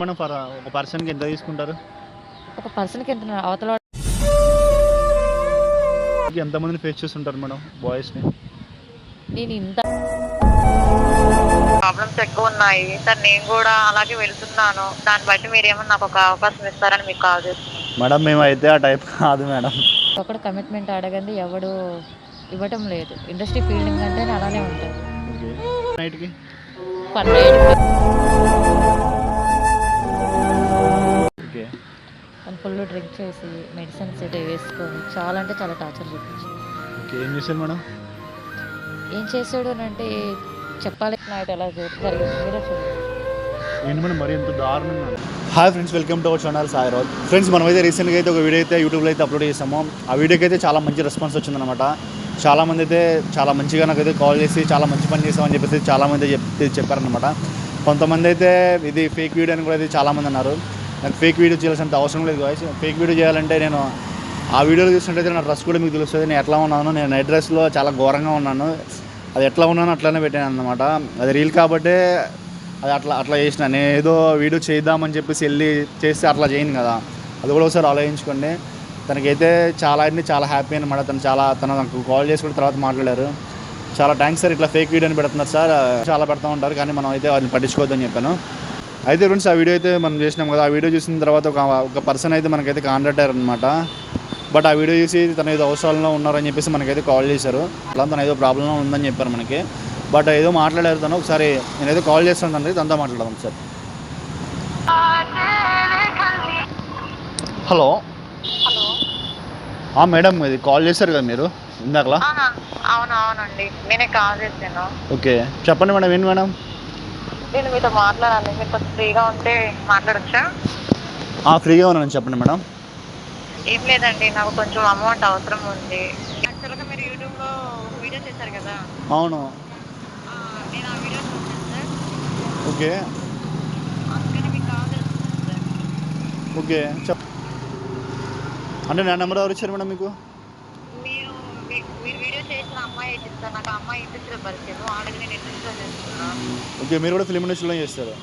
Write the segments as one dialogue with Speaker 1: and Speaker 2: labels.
Speaker 1: మనం ఫర్ ఒక పర్సన్కి ఎంత తీసుకుంటారు?
Speaker 2: ఒక పర్సన్కి ఎంత అవతల
Speaker 1: ఎంతమందిని ఫేస్ చేస్తుంటారు మేడం బాయ్స్ని
Speaker 2: నేను ఇంత
Speaker 3: ప్రాబ్లమ్స్ ఎక్కువ ఉన్నాయి. సార్ నేను కూడా అలాగే వెళ్తున్నాను. దాన్ని బట్టి మీరు ఏమన్నా నాకు ఒక అవకాశం ఇస్తారని మీకు కాల్ చేస్తున్నాను.
Speaker 1: మేడం మేము అయితే ఆ టైప్ కాదు మేడం.
Speaker 2: ఒకడు కమిట్మెంట్ అడగండి ఎవడు ఇవ్వటం లేదు. ఇండస్ట్రీ ఫీల్డింగ్ అంటే అలానే ఉంటుంది.
Speaker 1: నైట్కి
Speaker 2: పర్ ఫుల్ డ్రింక్ చేసి మెడిసిన్స్ అయితే వేసుకొని చాలా అంటే చాలా టార్చర్ చూపించి.
Speaker 1: ఓకే ఏం చేశారు మేడం?
Speaker 2: ఏం చేసాడు అని అంటే చెప్పాలి. నైట్ ఎలా జరి- జరిగింది మీరే చూడండి.
Speaker 1: ఏంటి మేడం మరి ఎంత దారుణంగా hi friends welcome to our channel Sai Raj friends మనమైతే రీసెంట్గా అయితే ఒక వీడియో అయితే యూట్యూబ్లో అయితే అప్లోడ్ చేసాము ఆ వీడియోకి అయితే చాలా మంచి రెస్పాన్స్ వచ్చిందనమాట చాలామంది అయితే చాలా మంచిగా నాకైతే కాల్ చేసి చాలా మంచి పని చేసామని చెప్పేసి చాలామంది చెప్ చెప్పారనమాట కొంతమంది అయితే ఇది ఫేక్ వీడియో అని కూడా అయితే చాలామంది అన్నారు. నాకు ఫేక్ వీడియో చేయాల్సినంత అవసరం లేదు గాయస్ ఫేక్ వీడియో చేయాలంటే నేను ఆ వీడియోలు చూస్తుంటే నా డ్రెస్ కూడా మీకు తెలుస్తుంది నేను ఎట్లా ఉన్నాను నేను నైట్ డ్రెస్లో చాలా ఘోరంగా ఉన్నాను అది ఎట్లా ఉన్నానో అట్లానే పెట్టాను అనమాట అది రీల్ కాబట్టే అది అట్లా అట్లా చేసిన. నేను ఏదో వీడియో చేద్దామని చెప్పేసి వెళ్ళి చేస్తే అట్లా చేయను కదా. అది కూడా ఒకసారి ఆలోచించుకోండి. తనకైతే చాలా అంటే చాలా హ్యాపీ అనమాట తను చాలా తను నాకు కాల్ చేసి కూడా తర్వాత మాట్లాడారు. చాలా థ్యాంక్స్ సార్ ఇట్లా ఫేక్ వీడియోని పెడుతున్నారు సార్ చాలా పెడతా ఉంటారు కానీ మనం అయితే వాళ్ళని పట్టించుకోవద్దని చెప్పాను. అయితే ఫ్రెండ్స్ ఆ వీడియో అయితే మనం చేసినాం కదా. ఆ వీడియో చూసిన తర్వాత ఒక ఒక పర్సన్ అయితే మనకైతే కాంటాక్ట్ అయ్యారు అనమాట బట్ ఆ వీడియో చూసి తన ఏదో అవసరాల్లో ఉన్నారని చెప్పేసి మనకైతే కాల్ చేశారు. అలా తన ఏదో ప్రాబ్లం ఉందని చెప్పారు మనకి. బట్ ఏదో మాట్లాడారు తను. ఒకసారి నేనైతే కాల్ చేస్తాను తండ్రి తనతో మాట్లాడదాం ఒకసారి హలో.
Speaker 3: హలో
Speaker 1: మేడం ఇది కాల్ చేశారు కదా మీరు? ఇందాకలా?
Speaker 3: అవును అవునండి. నేనే కాల్ చేశాను.
Speaker 1: ఓకే. చెప్పండి మేడం ఏంటి మేడం?
Speaker 3: నేను మీతో మాట్లాడాలి. మీరు కొంచెం ఫ్రీగా ఉంటే మాట్లాడొచ్చా?
Speaker 1: ఆ, ఫ్రీగా ఉన్నాను చెప్పండి మేడం.
Speaker 3: ఏం లేదండి నాకు కొంచెం అమౌంట్ అవసరం ఉంది. యాక్చువల్గా మీరు యూట్యూబ్లో వీడియో చేశారు కదా?
Speaker 1: అవును.
Speaker 3: నేను ఆ వీడియో చూసాను సార్.
Speaker 1: ఓకే.
Speaker 3: మీకు
Speaker 1: ఓకే. చెప్ అంటే నా నెంబర్ ఎవరు ఇచ్చారు మేడం మీకు?
Speaker 3: మీరు వీడియో చేసిన అమ్మాయి ఇచ్చిస్తారు నాకు ఆ అమ్మాయి ఇంట్రెస్ట్ పరిచయం. ఆల్రెడీ నేను ఇంట్రెస్ట్ చేస్తున్నాను
Speaker 1: ఓకే మీరు కూడా ఫిలిం ఇండస్ట్రీలో చేస్తారు?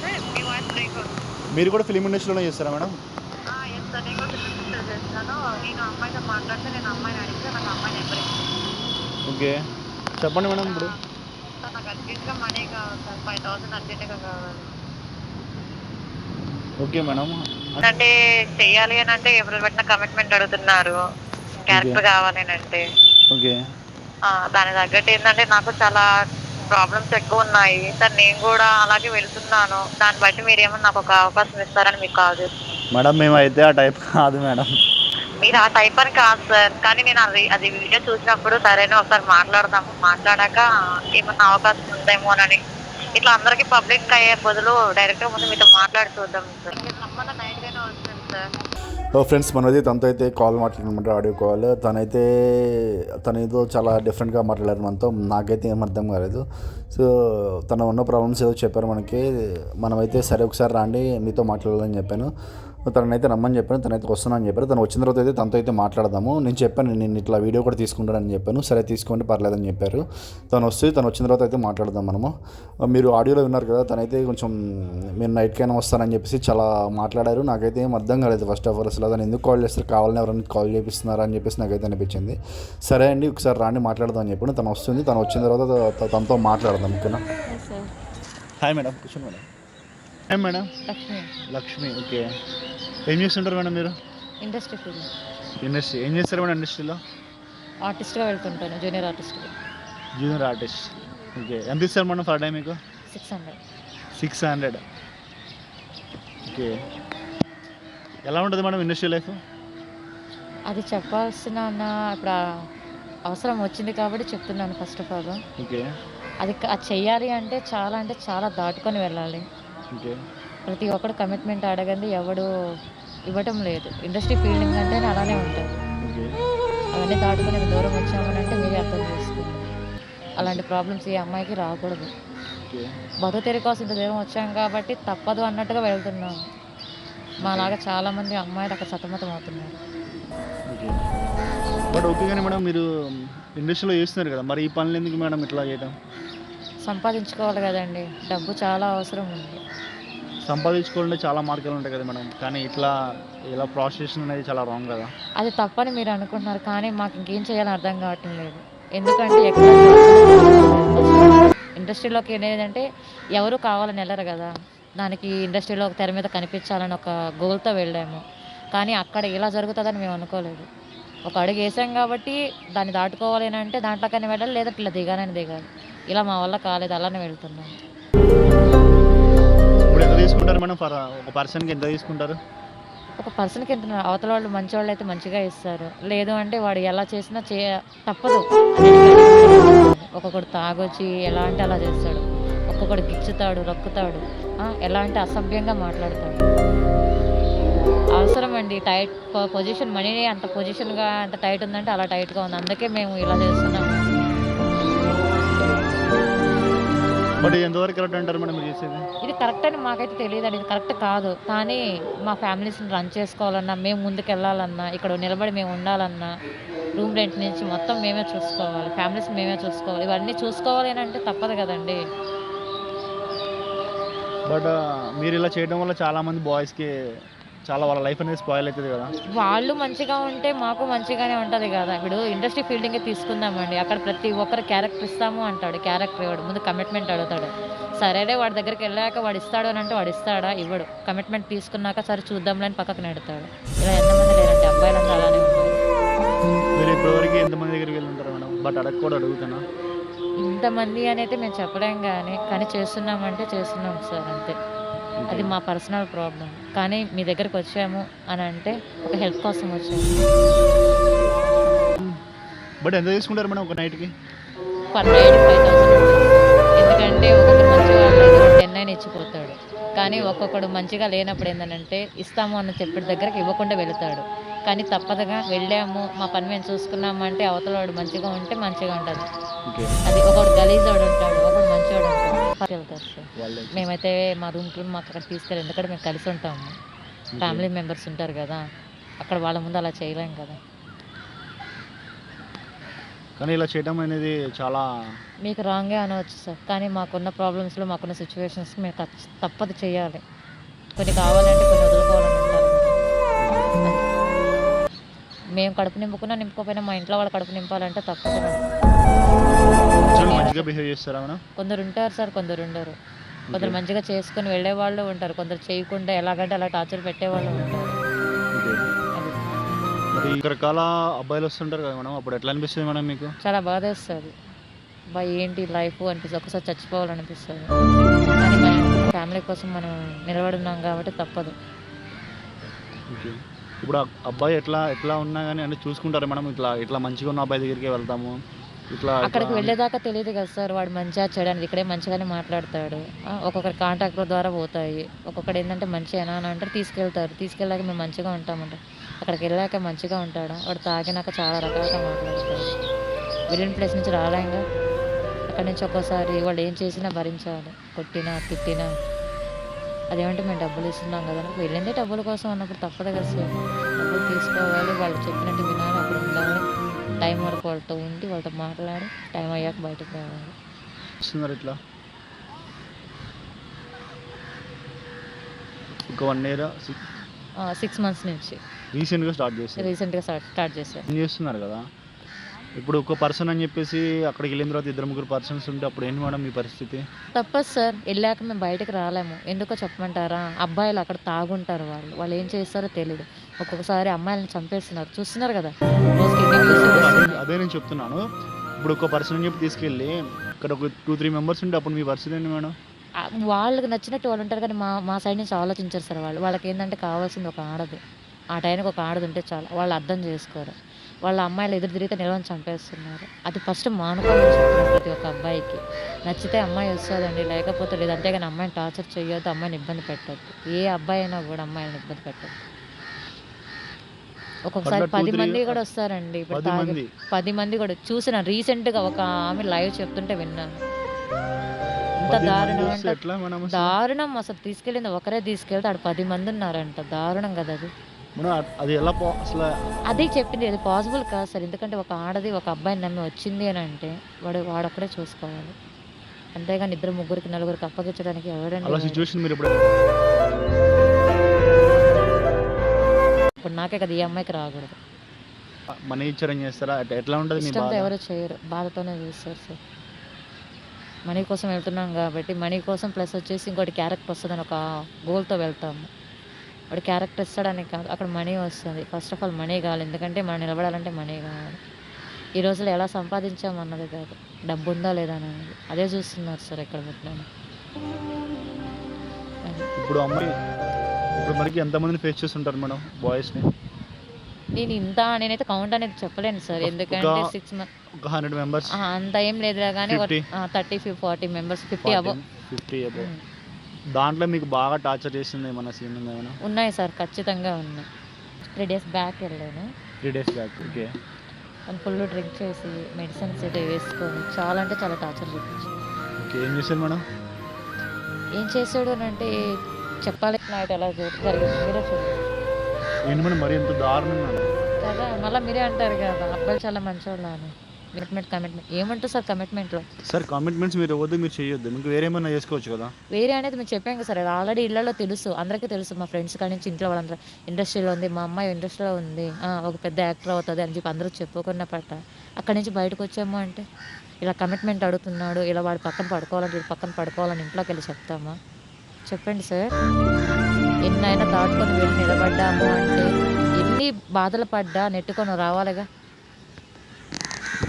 Speaker 3: సార్ మీ వాయిస్ బ్రేక్
Speaker 1: మీరు కూడా ఫిలిం ఇండస్ట్రీలో చేస్తారా మేడం?
Speaker 3: సార్ నేను కూడా రిజిస్టర్ చేస్తాను. నేను అమ్మాయితో మాట్లాడితే నేను అమ్మాయిని అడిగితే నాకు అమ్మాయి నెంబర్
Speaker 1: ఓకే. చెప్పండి మేడం ఇప్పుడు.
Speaker 3: సార్ నాకు అర్జెంట్గా మనీ కావాలి సార్. ఫైవ్ థౌసండ్ అర్జెంట్గా కావాలి.
Speaker 1: Okay madam.
Speaker 3: అంటే చెయ్యాలి అని అంటే ఎవరు పెట్టిన కమిట్మెంట్ అడుగుతున్నారు? క్యారెక్టర్ కావాలి అని అంటే
Speaker 1: ఓకే
Speaker 3: ఆ, దాని తగ్గట్టు ఏంటంటే నాకు చాలా ప్రాబ్లమ్స్ ఎక్కువ ఉన్నాయి. సార్ నేను కూడా అలాగే వెళ్తున్నాను. దాన్ని బట్టి మీరు ఏమన్నా నాకు ఒక అవకాశం ఇస్తారని మీకు కాల్ చేస్తున్నాను.
Speaker 1: మేడం మేము అయితే ఆ టైప్ కాదు మేడం
Speaker 3: మీరు ఆ టైప్ అని కాదు సార్ కానీ నేను అది అది వీడియో చూసినప్పుడు సరైన ఒకసారి మాట్లాడదాము. మాట్లాడాక ఏమన్నా అవకాశం ఉందేమో అని ఇట్లా అందరికి పబ్లిక్ అయ్యే బదులు డైరెక్ట్గా ముందు మీతో మాట్లాడి చూద్దాం సార్ సంబంధం నైట్ గానే వస్తుంది సార్
Speaker 4: ఫ్రెండ్స్ మనది తనతో అయితే కాల్ మాట్లాడమంటారు ఆడియో కాల్ తనైతే తనేదో ఏదో చాలా డిఫరెంట్గా మాట్లాడారు మనతో. నాకైతే ఏం అర్థం కాలేదు. సో తన ఉన్న ప్రాబ్లమ్స్ ఏదో చెప్పారు మనకి. మనమైతే సరే ఒకసారి రాండి. మీతో మాట్లాడాలని చెప్పాను. తనైతే రమ్మని చెప్పాను తనైతే వస్తున్నానని చెప్పారు తను వచ్చిన తర్వాత అయితే తనతో అయితే మాట్లాడదాము. నేను చెప్పాను నేను ఇట్లా వీడియో కూడా తీసుకుంటానని చెప్పాను. సరే తీసుకోండి పర్లేదని చెప్పారు. తను వస్తే తను వచ్చిన తర్వాత అయితే మాట్లాడదాం మనము. మీరు ఆడియోలో విన్నారు కదా తనైతే కొంచెం మీరు నైట్కైనా వస్తానని చెప్పేసి చాలా మాట్లాడారు. నాకైతే ఏం అర్థం కాలేదు ఫస్ట్ ఆఫ్ ఆల్ అసలు అతను ఎందుకు కాల్ చేస్తారు? కావాలని ఎవరైనా కాల్ చేపిస్తున్నారా అని చెప్పేసి నాకైతే అనిపించింది. సరే అండి ఒకసారి రాండి మాట్లాడదాం అని చెప్పాను. తను వస్తుంది తను వచ్చిన తర్వాత తనతో మాట్లాడదాం ఓకేనా?
Speaker 1: హాయ్ మేడం కూర్చోండి madam hi madam?
Speaker 2: Lakshmi.
Speaker 1: Lakshmi okay. ఏం చేస్తుంటారు మేడం మీరు?
Speaker 2: Industry field.
Speaker 1: ఇండస్ట్రీ. ఏం చేస్తారు మేడం ఇండస్ట్రీలో?
Speaker 2: ఆర్టిస్ట్గా వెళ్తుంటాను జూనియర్ ఆర్టిస్ట్గా.
Speaker 1: Junior artist. ఓకే. ఎంత ఇస్తారు మేడం ఫర్ డే మీకు?
Speaker 2: Six hundred.
Speaker 1: Six hundred. Okay. ఎలా ఉంటుంది మేడం ఇండస్ట్రీ లైఫ్?
Speaker 2: అది చెప్పాల్సిన ఇప్పుడు అవసరం వచ్చింది కాబట్టి చెప్తున్నాను ఫస్ట్ ఆఫ్ ఆల్.
Speaker 1: ఓకే.
Speaker 2: అది చెయ్యాలి అంటే చాలా అంటే చాలా దాటుకొని వెళ్ళాలి. ప్రతి ఒక్కడు కమిట్మెంట్ అడగండి ఎవడు ఇవ్వటం లేదు. ఇండస్ట్రీ ఫీల్డింగ్ అంటే అలానే ఉంటుంది. అవన్నీ దాటుకొని దూరం వచ్చామని అంటే మీరే అర్థం చేసుకోండి. అలాంటి ప్రాబ్లమ్స్ ఈ అమ్మాయికి రాకూడదు. బతుకు తెరి కోసం ఇంత దూరం వచ్చాం కాబట్టి తప్పదు అన్నట్టుగా వెళ్తున్నాం. మాలాగా చాలామంది అమ్మాయిలు అక్కడ సతమతం అవుతున్నారు.
Speaker 1: బట్ ఓకే కానీ మేడం మీరు ఇండస్ట్రీలో చేస్తున్నారు కదా మరి ఈ పనులు ఎందుకు మేడం ఇట్లా చేయడం
Speaker 2: సంపాదించుకోవాలి కదండి. డబ్బు చాలా అవసరం ఉంది.
Speaker 1: సంపాదించుకోవాలంటే చాలా మార్గాలు ఉంటాయి కదా మేడం. కానీ ఇట్లా ఇలా ప్రాసెషన్ అనేది చాలా రాంగ్ కదా.
Speaker 2: అది తప్పని మీరు అనుకుంటున్నారు. కానీ మాకు ఇంకేం చేయాలో అర్థం కావటం లేదు. ఎందుకంటే ఎక్కడ ఇండస్ట్రీలోకి ఏంటంటే ఎవరు కావాలని వెళ్ళరు కదా. దానికి ఇండస్ట్రీలో ఒక తెర మీద కనిపించాలని ఒక గోల్తో వెళ్ళాము. కానీ అక్కడ ఇలా జరుగుతుందని మేము అనుకోలేదు. ఒక అడుగు వేసాం కాబట్టి దాన్ని దాటుకోవాలి అని అంటే దాంట్లోకైనా వెళ్ళాలి లేదా ఇట్లా దిగాలని దిగాలి. ఇలా మా వల్ల కాలేదు అలానే వెళ్తున్నాం.
Speaker 1: ఇప్పుడు ఎంత తీసుకుంటారు మేడం ఫర్ ఒక పర్సన్కి ఎంత తీసుకుంటారు?
Speaker 2: ఒక పర్సన్కి ఎంత? అవతల వాళ్ళు మంచి వాళ్ళు అయితే మంచిగా ఇస్తారు. లేదు అంటే వాడు ఎలా చేసినా చే తప్పదు. ఒక్కొక్కడు తాగొచ్చి ఎలా అంటే అలా చేస్తాడు. ఒక్కొక్కడు గిచ్చుతాడు రక్కుతాడు. ఎలా అంటే అసభ్యంగా మాట్లాడతాడు. అవసరం అండి టైట్ పొజిషన్ మనీ అంత పొజిషన్గా అంత టైట్ ఉందంటే అలా టైట్గా ఉంది. అందుకే మేము ఇలా
Speaker 1: బట్ ఎంతవరకు కరెక్ట్ అంటారు మేడం మీరు చేసేది?
Speaker 2: ఇది కరెక్ట్ అని మాకైతే తెలియదు ఇది కరెక్ట్ కాదు. కానీ మా ఫ్యామిలీస్ని రన్ చేసుకోవాలన్నా మేము ముందుకు వెళ్ళాలన్నా ఇక్కడ నిలబడి మేము ఉండాలన్నా రూమ్ రెంట్ నుంచి మొత్తం మేమే చూసుకోవాలి. ఫ్యామిలీస్ మేమే చూసుకోవాలి. ఇవన్నీ చూసుకోవాలి అని అంటే తప్పదు కదండి.
Speaker 1: బట్ మీరు ఇలా చేయడం వల్ల చాలా మంది బాయ్స్కి చాలా వాళ్ళ లైఫ్ అనేది స్పాయిల్ అవుతుంది కదా.
Speaker 2: వాళ్ళు మంచిగా ఉంటే మాకు మంచిగానే ఉంటుంది కదా. ఇప్పుడు ఇండస్ట్రీ ఫీల్డింగే తీసుకుందామండి. అక్కడ ప్రతి ఒక్కరు క్యారెక్టర్ ఇస్తాము అంటాడు క్యారెక్టర్ ఇవ్వడు. ముందు కమిట్మెంట్ అడుగుతాడు. సరేలే వాడి దగ్గరికి వెళ్ళాక వాడు ఇస్తాడు అని అంటే వాడు ఇస్తాడా? ఇవ్వడు. కమిట్మెంట్ తీసుకున్నాక సరే చూద్దాంలే అని పక్కకు నెడతాడు. ఇలా ఎంతమంది లేరండి అబ్బాయిలంతా అలానే ఉన్నారు
Speaker 1: మీరు ఇప్పటివరకు ఎంతమంది దగ్గరికి వెళ్ళి ఉంటారు మేడం? బట్ అడగ కూడా అడుగుతానా?
Speaker 2: ఇంతమంది అని అయితే మేము చెప్పలేం కానీ కానీ చేస్తున్నామంటే చేస్తున్నాం సార్ అంతే. అది మా పర్సనల్ ప్రాబ్లం కానీ మీ దగ్గరికి వచ్చాము అని అంటే ఒక హెల్ప్ కోసం వచ్చాము.
Speaker 1: బట్ ఎంత తీసుకుంటారు మేడం ఒక నైట్కి
Speaker 2: పర్ నైట్ ఫైవ్ థౌసండ్ ఎందుకంటే ఒక్కొక్కరు మంచి వాళ్ళు టెన్ ఇచ్చిపోతాడు. కానీ ఒక్కొక్కడు మంచిగా లేనప్పుడు ఏంటంటే ఇస్తాము అని చెప్పిన దగ్గరికి ఇవ్వకుండా వెళతాడు. కానీ తప్పదుగా వెళ్ళాము మా పని మేము చూసుకున్నాము అంటే అవతల వాడు మంచిగా ఉంటే మంచిగా ఉంటుంది. అది ఒకడు గలీజోడు ఉంటాడు సార్. మేమైతే మా రూమ్కి మాకు అక్కడ తీసుకెళ్ళి ఎందుకంటే మేము కలిసి ఉంటాము. ఫ్యామిలీ మెంబర్స్ ఉంటారు కదా. అక్కడ వాళ్ళ ముందు అలా చేయలేం కదా.
Speaker 1: కానీ ఇలా చేయడం అనేది చాలా
Speaker 2: మీకు రాంగే అనవచ్చు సార్. కానీ మాకున్న ప్రాబ్లమ్స్లో మాకున్న సిచ్యువేషన్స్ మేము తప్పదు చేయాలి. కొన్ని కావాలంటే కొన్ని వదులుకోవాలని ఉంటారు. మేము కడుపు నింపుకున్నా నింపుకోకపోయినా మా ఇంట్లో వాళ్ళు కడుపు నింపాలంటే తప్పదు.
Speaker 1: మంచిగా బిహేవ్ చేస్తారా మేడం?
Speaker 2: కొందరు ఉంటారు సార్ కొందరు ఉండరు. కొందరు మంచిగా చేసుకొని వెళ్ళే వాళ్ళు ఉంటారు. కొందరు చేయకుండా ఎలాగంటే అలా టార్చర్ పెట్టేవాళ్ళు ఉంటారు.
Speaker 1: మరి రకరకాల అబ్బాయిలు వస్తుంటారు కదా మేడం అప్పుడు ఎట్లా అనిపిస్తుంది మేడం మీకు?
Speaker 2: చాలా బాధ వేస్తుంది. బా ఏంటి లైఫ్ అనిపిస్తుంది. ఒకసారి చచ్చిపోవాలనిపిస్తుంది. కానీ మన ఫ్యామిలీ కోసం మనం నిలబడున్నాం కాబట్టి తప్పదు.
Speaker 1: ఓకే. ఇప్పుడు ఆ అబ్బాయి ఎట్లా ఎట్లా ఉన్నా కానీ అంటే చూసుకుంటారు మేడం. ఇట్లా ఇట్లా మంచిగా ఉన్న అబ్బాయి దగ్గరికి వెళ్తాము.
Speaker 2: అక్కడికి వెళ్ళేదాకా తెలియదు కదా సార్ వాడు మంచిగా చేయడానికి ఇక్కడే మంచిగానే మాట్లాడతాడు. ఒక్కొక్కరి కాంటాక్ట్ల ద్వారా పోతాయి. ఒక్కొక్కడు ఏంటంటే మంచిగా అని అంటే తీసుకెళ్తారు. తీసుకెళ్ళాక మేము మంచిగా ఉంటామంట. అక్కడికి వెళ్ళాక మంచిగా ఉంటాడు. వాడు తాగినాక చాలా రకాలుగా మాట్లాడతాడు. వెళ్ళిన ప్లేస్ నుంచి రాలేంగా అక్కడి నుంచి ఒక్కోసారి వాళ్ళు ఏం చేసినా భరించాలి. కొట్టినా తిట్టినా. అదేమంటే మేము డబ్బులు ఇస్తున్నాం కదా వెళ్ళిందే డబ్బుల కోసం అన్నప్పుడు తప్పదు కదా సార్. డబ్బులు తీసుకోవాలి. వాళ్ళు చెప్పినట్టు వినాలి. అప్పుడు ఉండాలి. టైం వరకు వాళ్ళతో ఉండి వాళ్ళతో మాట్లాడి టైం అయ్యాక బయటకు రావాలి.
Speaker 1: వస్తున్నారు ఇట్లా? ఒక వన్ ఇయర్
Speaker 2: సిక్స్ మంత్స్ నుంచి.
Speaker 1: రీసెంట్గా స్టార్ట్ చేస్తారు
Speaker 2: రీసెంట్గా స్టార్ట్
Speaker 1: ఏం చేస్తున్నారు కదా? ఇప్పుడు ఒక పర్సన్ అని చెప్పేసి అక్కడికి వెళ్ళిన తర్వాత ఇద్దరు ముగ్గురు పర్సన్స్ ఉంటే అప్పుడు ఏంటి మేడం మీ పరిస్థితి?
Speaker 2: తప్పదు సార్ వెళ్ళాక మేము బయటకు రాలేము. ఎందుకో చెప్పమంటారా? అబ్బాయిలు అక్కడ తాగుంటారు వాళ్ళు. వాళ్ళు ఏం చేస్తారో తెలియదు ఒక్కొక్కసారి అమ్మాయిలను చంపేస్తున్నారు. చూస్తున్నారు కదా?
Speaker 1: అదే నేను చెప్తున్నాను. ఇప్పుడు ఒక పర్సన్ అని చెప్పి తీసుకెళ్ళి ఇక్కడ ఒక టూ త్రీ మెంబర్స్ ఉంటే అప్పుడు మీ పరిస్థితి ఏంటి మేడం?
Speaker 2: వాళ్ళకి నచ్చినట్టు వాళ్ళు ఉంటారు కానీ మా మా సైడ్ నుంచి ఆలోచించారు సార్ వాళ్ళు. వాళ్ళకి ఏంటంటే కావాల్సింది ఒక ఆడది. ఆ టైంకి ఒక ఆడది ఉంటే చాలు. వాళ్ళు అర్థం చేసుకోరు. వాళ్ళ అమ్మాయిలు ఎదురు తిరిగితే నిలవని చంపేస్తున్నారు. అది ఫస్ట్ మానుకోవాలని చెప్తున్నారు ప్రతి ఒక్క అబ్బాయికి. నచ్చితే అమ్మాయి వస్తుందండి. లేకపోతే లేదు అంతేగాని అమ్మాయిని టార్చర్ చేయొద్దు అమ్మాయిని ఇబ్బంది పెట్టద్దు. ఏ అబ్బాయి అయినా కూడా అమ్మాయిని ఇబ్బంది పెట్టద్దు. ఒక్కొక్కసారి పది మంది కూడా వస్తారండి ఇప్పుడు
Speaker 1: పది
Speaker 2: తాగి
Speaker 1: మంది.
Speaker 2: పది మంది కూడా. చూసిన రీసెంట్గా ఒక ఆమె లైవ్ చెప్తుంటే విన్నాను.
Speaker 1: మంది
Speaker 2: దారుణం? దారుణం అసలు తీసుకెళ్ళింది. ఒకరే తీసుకెళ్తే ఆడ పది మంది ఉన్నారంట. దారుణం కదా అది.
Speaker 1: అది ఎలా అసలు
Speaker 2: అదే చెప్పింది. అది పాసిబుల్ కాదు సార్? ఎందుకంటే ఒక ఆడది ఒక అబ్బాయిని నమ్మి వచ్చింది అని అంటే వాడు వాడొక్కడే చూసుకోవాలి. అంతేగాని ఇద్దరు ముగ్గురికి నలుగురికి అప్పగించడానికి వాడు?
Speaker 1: సిచ్యువేషన్ మీరు ఇప్పుడు
Speaker 2: ఇప్పుడు నాకే కదా ఈ అమ్మాయికి రాకూడదు.
Speaker 1: మనీ ఇచ్చారని చేస్తారా? ఎట్- ఎట్లా ఉంటుంది మీ
Speaker 2: ఇష్టంతో
Speaker 1: బాధ?
Speaker 2: ఎవరు చేయరు. బాధతోనే చేస్తారు సార్. మనీ కోసం వెళ్తున్నాం కాబట్టి మనీ కోసం ప్లస్ వచ్చేసి ఇంకోటి క్యారెక్టర్ వస్తుందని ఒక గోల్తో వెళ్తాము. వాడు క్యారెక్టర్ ఇస్తాడని కాదు అక్కడ మనీ వస్తుంది. ఫస్ట్ ఆఫ్ ఆల్ మనీ కావాలి. ఎందుకంటే మనం నిలబడాలంటే మనీ కావాలి. ఈ రోజుల్లో ఎలా సంపాదించాము అన్నది కాదు. డబ్బు ఉందా లేదా అనేది. అదే చూస్తున్నారు సార్ ఎక్కడ పెట్టినాను.
Speaker 1: ఇప్పుడు అమ్మాయి ఇప్పుడు మనకి ఎంతమందిని ఫేస్ చేస్తుంటారు మేడం బాయ్స్ని
Speaker 2: నేను ఇంత నేనైతే కౌంట్ అనేది చెప్పలేను సార్. ఎందుకంటే సిక్స్ మంత్
Speaker 1: హండ్రెడ్ మెంబర్స్
Speaker 2: అంత ఏం లేదులే కానీ
Speaker 1: 50?
Speaker 2: Thirty forty members fifty above
Speaker 1: fifty above దాంట్లో మీకు బాగా టార్చర్ చేసింది ఏమన్నా సీన్ ఉందా ఏమైనా
Speaker 2: ఉన్నాయి సార్ ఖచ్చితంగా ఉన్నాయి. త్రీ డేస్ బ్యాక్ వెళ్ళాను.
Speaker 1: Three days back okay
Speaker 2: full drink చేసి మెడిసిన్స్ అయితే వేసుకొని చాలా అంటే చాలా టార్చర్ చూపించి
Speaker 1: ఓకే ఏం చేశారు మేడం?
Speaker 2: ఏం చేసాడు అని అంటే చెప్పాలి నైట్ ఎలా జరి- జరిగింది? మీరే చూడండి
Speaker 1: మరి ఎంత దారుణంగా
Speaker 2: కదా మళ్ళీ మీరే అంటారు కదా అబ్బాయిలు చాలా మంచివాళ్ళు అని. కమిట్మెంట్ కమిట్మెంట్ ఏమంటారు సార్ కమిట్మెంట్లో
Speaker 1: సార్ కమిట్మెంట్స్ మీరు ఇవ్వద్దు మీరు చేయొద్దు. మీకు వేరేమైనా చేసుకోవచ్చు కదా?
Speaker 2: వేరే అనేది మేము చెప్పాం కదా సార్ ఆల్రెడీ ఇళ్ళలో తెలుసు. అందరికీ తెలుసు మా ఫ్రెండ్స్ కాడి నుంచి ఇంట్లో వాళ్ళందరూ. ఇండస్ట్రీలో ఉంది మా అమ్మాయి ఇండస్ట్రీలో ఉంది. ఒక పెద్ద యాక్టర్ అవుతుంది అని చెప్పి అందరూ చెప్పుకున్న పట్ట అక్కడి నుంచి బయటకు వచ్చాము అంటే ఇలా కమిట్మెంట్ అడుగుతున్నాడు ఇలా వాడి పక్కన పడుకోవాలని వీడి పక్కన పడుకోవాలని ఇంట్లోకి వెళ్ళి చెప్తామా? చెప్పండి సార్. ఎన్నైనా దాటుకొని వెళ్ళి నిలబడ్డాము అంటే ఎన్ని బాధలు పడ్డా నెట్టుకొని రావాలిగా?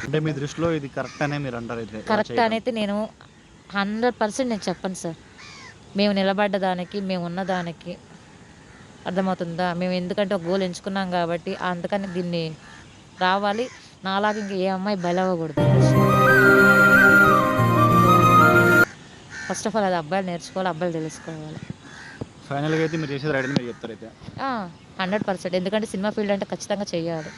Speaker 1: అంటే మీ దృష్టిలో ఇది కరెక్ట్ అనే మీరు అంటారు ఇలా
Speaker 2: కరెక్ట్. అనేది నేను హండ్రెడ్ పర్సెంట్ నేను చెప్పను సార్. మేము నిలబడ్డ దానికి మేము ఉన్న దానికి అర్థమవుతుందా? మేము ఎందుకంటే ఒక గోల్ ఎంచుకున్నాం కాబట్టి అందుకని దీన్ని రావాలి. నాలాగా ఇంక ఏ అమ్మాయి బలవ్వకూడదు ఫస్ట్ ఆఫ్ ఆల్ అది అబ్బాయిలు నేర్చుకోవాలి అబ్బాయిలు తెలుసుకోవాలి.
Speaker 1: ఫైనల్గా అయితే మీరు చేసేది రైట్ అని మీరు చెప్తారు అయితే.
Speaker 2: హండ్రెడ్ పర్సెంట్ ఎందుకంటే సినిమా ఫీల్డ్ అంటే ఖచ్చితంగా చేయాలి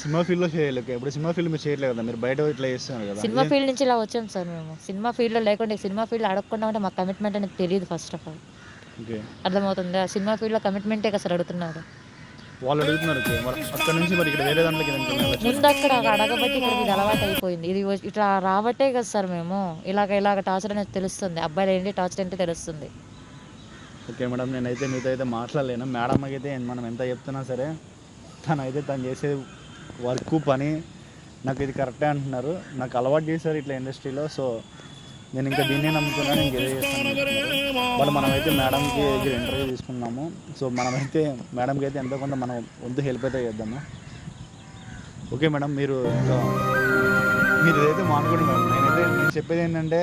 Speaker 1: సినిమా ఫీల్డ్లో చేయలేదు ఇప్పుడు సినిమా ఫీల్డ్ మీరు చేయట్లేదు కదా మీరు బయట ఇట్లా చేస్తున్నారు కదా.
Speaker 2: సినిమా ఫీల్డ్ నుంచి ఇలా వచ్చాం సార్ మేము. సినిమా ఫీల్డ్లో లేకుండా సినిమా ఫీల్డ్ అడగకుండా ఉంటే మా కమిట్మెంట్ అనేది తెలియదు ఫస్ట్ ఆఫ్ ఆల్ అర్థమవుతుందా? సినిమా ఫీల్డ్లో కమిట్మెంటే కదా సార్ అడుగుతున్నారు.
Speaker 1: వాళ్ళు అడుగుతున్నారు అక్కడ నుంచి మరి ఇక్కడ వేరే దాంట్లోకి?
Speaker 2: ముందు అక్కడ అడగబట్టి ఇక్కడ ఇది అలవాటు అయిపోయింది. ఇది ఇట్లా రాబట్టే కదా సార్ మేము. ఇలాగ ఇలాగ టార్చర్ అనేది తెలుస్తుంది. అబ్బాయిలు ఏంటి టార్చర్ ఏంటి తెలుస్తుంది.
Speaker 1: ఓకే మేడం నేనైతే మీతో అయితే మాట్లాడలేను. మేడంకి అయితే మనం ఎంత చెప్తున్నా సరే తనైతే తను చేసే వర్క్ పని నాకు ఇది కరెక్టే అంటున్నారు. నాకు అలవాటు చేశారు ఇట్లా ఇండస్ట్రీలో. సో నేను ఇంకా దీన్నే నమ్ముకున్నాను ఇంక చేస్తాను. మనమైతే మేడంకి దగ్గర ఇంటర్వ్యూ తీసుకున్నాము. సో మనమైతే మేడంకి అయితే ఎంతో కొంత మనం వంతు హెల్ప్ అయితే చేద్దాము? ఓకే మేడం మీరు ఇంకా మీరు ఏదైతే మానుకోండి మేడం నేనైతే నేను చెప్పేది ఏంటంటే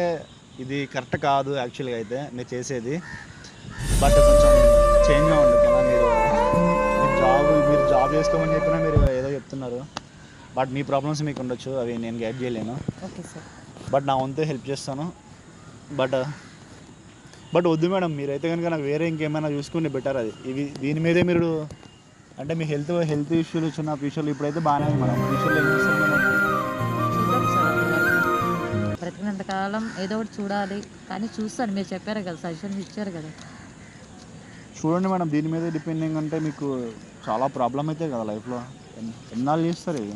Speaker 1: ఇది కరెక్ట్ కాదు యాక్చువల్గా అయితే నేను చేసేది. బట్ కొంచెం చేంజ్గా ఉంది కదా మీరు మీరు జాబ్ మీరు జాబ్ చేసుకోమని చెప్పినా మీరు ఏదో చెప్తున్నారు. బట్ మీ ప్రాబ్లమ్స్ మీకు ఉండొచ్చు అవి నేను గైడ్ చేయలేను.
Speaker 2: Okay sir.
Speaker 1: బట్ నా వంతు హెల్ప్ చేస్తాను. బట్ బట్ వద్దు మేడం మీరైతే కనుక నాకు వేరే ఇంకేమైనా చూసుకుంటే బెటర్ అది. ఇవి దీని మీదే మీరు అంటే మీ హెల్త్ హెల్త్ ఇష్యూలు వచ్చిన ఫ్యూచర్లో ఇప్పుడైతే బాగానే ఉంది మేడం. ఫ్యూచర్లో ఏం
Speaker 2: కాలం ఏదో ఒకటి చూడాలి. కానీ చూస్తాను మీరు చెప్పారు కదా సజెషన్స్ ఇచ్చారు కదా.
Speaker 1: చూడండి మేడం దీని మీద డిపెండింగ్ అంటే మీకు చాలా ప్రాబ్లం అవుతాయి కదా లైఫ్లో. ఎన్నాళ్ళు చేస్తారు ఇది?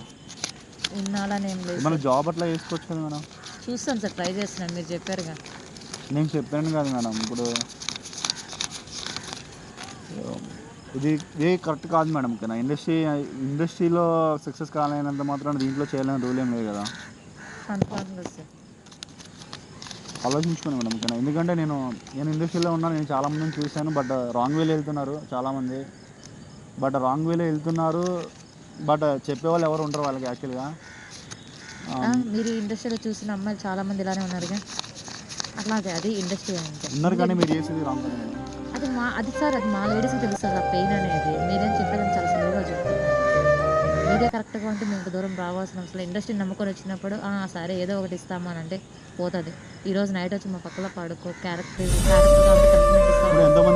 Speaker 2: ఇన్నాళ్ళని ఏం లేదు.
Speaker 1: ఏమైనా జాబ్ అట్లా చేసుకోవచ్చు కదా మేడం?
Speaker 2: చూస్తాను సార్ ట్రై చేస్తున్నాను. మీరు చెప్పారు కదా
Speaker 1: నేను చెప్పాను కదా మేడం ఇప్పుడు ఇది ఇది కరెక్ట్ కాదు మేడం కానీ ఇండస్ట్రీ ఇండస్ట్రీలో సక్సెస్ కాలేనంత మాత్రం దీంట్లో చేయాలని రూల్ ఏం లేదు కదా. ఆలోచించుకోండి మేడం కానీ ఎందుకంటే నేను నేను ఇండస్ట్రీలో ఉన్నా నేను చాలా మందిని చూశాను బట్ రాంగ్ వేలో వెళ్తున్నారు చాలామంది బట్ రాంగ్ వేలో వెళ్తున్నారు బట్ చెప్పేవాళ్ళు ఎవరు ఉండరు వాళ్ళకి యాక్చువల్గా
Speaker 2: మీరు ఇండస్ట్రీలో చూసిన అమ్మాయిలు చాలా మంది ఇలానే ఉన్నారుగా. అట్లాగే అది ఇండస్ట్రీ అంటే
Speaker 1: ఉన్నారు కానీ మీరు చేసేది రాంగ్
Speaker 2: అది మా అది సార్ అది మా లేడీస్కి తెలుసు సార్ ఆ పెయిన్ అనేది. మీరేం చెప్పేదని చాలా సులువుగా చెప్తున్నారు. మీరే కరెక్ట్గా ఉంటే మేము ఇంత దూరం రావాల్సిన అవసరం ఇండస్ట్రీ నమ్ముకొని వచ్చినప్పుడు "ఆ, సరే ఏదో ఒకటి ఇస్తామా అని అంటే పోతుంది. ఈ రోజు నైట్ వచ్చి మా పక్కలో పడుకో క్యారెక్టర్ క్యారెక్టర్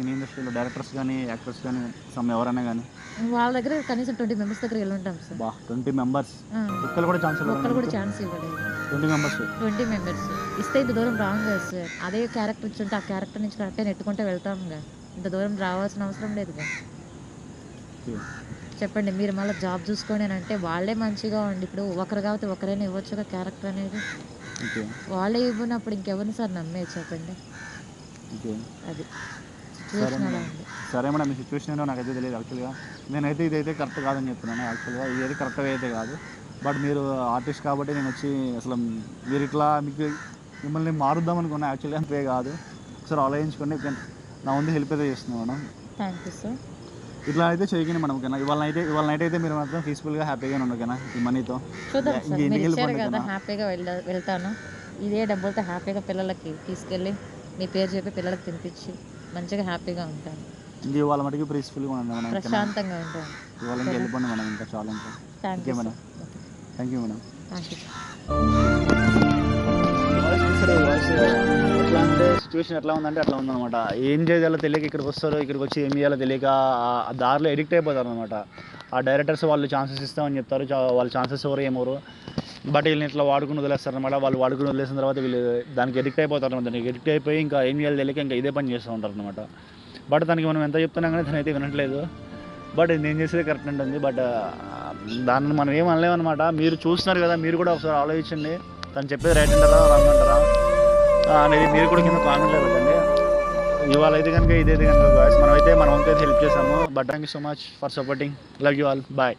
Speaker 1: సినీ ఇండస్ట్రీలో డైరెక్టర్స్ కానీ యాక్టర్స్ కానీ సమ్ ఎవరైనా కానీ.
Speaker 2: వాళ్ళ దగ్గర కనీసం ట్వంటీ మెంబర్స్ దగ్గర వెళ్ళి ఉంటాం సార్.
Speaker 1: బా ట్వంటీ మెంబర్స్. ఒక్కరు కూడా ఛాన్స్
Speaker 2: ఒక్కరు కూడా ఛాన్స్ ఇవ్వలేదు.
Speaker 1: Twenty members.
Speaker 2: Twenty members. ఇస్తే ఇంత దూరం రాంగ్ కదా సార్. అదే క్యారెక్టర్ ఇచ్చుంటే ఆ క్యారెక్టర్ నుంచి కరెక్ట్గా నెట్టుకుంటే వెళ్తాంగా ఇంత దూరం రావాల్సిన అవసరం లేదుగా చెప్పండి మీరు మళ్ళీ జాబ్ చూసుకోండి అని అంటే వాళ్ళే మంచిగా ఉండి ఇప్పుడు ఒకరు కాబట్టి ఒకరైనా ఇవ్వచ్చుగా క్యారెక్టర్ అనేది. వాళ్ళే ఇవ్వనప్పుడు ఇంకెవరిని సార్ నమ్మేది చెప్పండి. అది.
Speaker 1: సరే మేడం. మీ సిచ్యువేషన్ ఏంటో నాకైతే తెలియదు యాక్చువల్గా నేనైతే ఇదైతే కరెక్ట్ కాదని చెప్తున్నాను యాక్చువల్గా ఇదైతే కరెక్ట్గా అయితే కాదు. బట్ మీరు ఆర్టిస్ట్ కాబట్టి నేను వచ్చి అసలు మీరు ఇట్లా మీకు మిమ్మల్ని మారుద్దాం అనుకున్నా యాక్చువల్గా అంతే కాదు. ఒకసారి ఆలోచించుకోండి. నా ముందు హెల్ప్ అయితే చేస్తున్నాను మేడం.
Speaker 2: థ్యాంక్ యూ సార్
Speaker 1: ఇట్లా అయితే చేయకండి మేడం ఓకేనా? ఇవాళ అయితే ఇవాళ నైట్ అయితే మీరు మాత్రం పీస్ఫుల్గా హ్యాపీగా ఉండు ఓకేనా? ఈ మనీతో
Speaker 2: చూద్దాం. హ్యాపీగా వెళ్తాను. ఇదే డబ్బులతో హ్యాపీగా పిల్లలకి తీసుకెళ్ళి మీ పేరు చెప్పి పిల్లలకి తినిపించి మంచిగా హ్యాపీగా ఉంటాను.
Speaker 1: ఇంక ఇవాళ మటుకు పీస్ఫుల్గా ఉండండి ఓకేనా
Speaker 2: ప్రశాంతంగా ఉంటాను
Speaker 1: ఇవాళ ఇంకా వెళ్ళిపోండి మేడం ఇంకా చాలా ఇంకా.
Speaker 2: Thank you
Speaker 1: madam. Thank you madam.
Speaker 2: Thank you
Speaker 1: ఎట్లా అంటే సిచ్యువేషన్ ఎట్లా ఉందంటే అట్లా ఉందన్నమాట. ఏం చేయాలో తెలియక ఇక్కడికి వస్తారు ఇక్కడికి వచ్చి ఏం చేయాలో తెలియక ఆ- దారిలో ఎడిక్ట్ అయిపోతారు అనమాట ఆ డైరెక్టర్స్ వాళ్ళు ఛాన్సెస్ ఇస్తామని చెప్తారు వాళ్ళ ఛాన్సెస్ ఎవరు ఏమోరు. బట్ వీళ్ళని ఇట్లా వాడుకుని వదిలేస్తారు అనమాట వాళ్ళు వాడుకుని వదిలేసిన తర్వాత వీళ్ళు దానికి ఎడిక్ట్ అయిపోతారు అనమాట దానికి ఎడిక్ట్ అయిపోయి ఇంకా ఏం చేయాలో తెలియక ఇంకా ఇదే పని చేస్తూ ఉంటారు అనమాట బట్ దానికి మనం ఎంత చెప్తున్నాం కానీ తనైతే వినట్లేదు. బట్ నేను చేసేది కరెక్ట్ ఉంటుంది బట్ దాన్ని మనం ఏం అనలేమన్నమాట మీరు చూస్తున్నారు కదా మీరు కూడా ఒకసారి ఆలోచించండి. తను చెప్పేది రైట్ అంటారా రాంగ్ అంటారా? అనేది మీరు కూడా కింద కామెంట్లో పెట్టండి. ఇవాళ అయితే కనుక ఇదైతే కనుక మనం అయితే మనం అయితే హెల్ప్ చేసాము but thank you so much for supporting love you all bye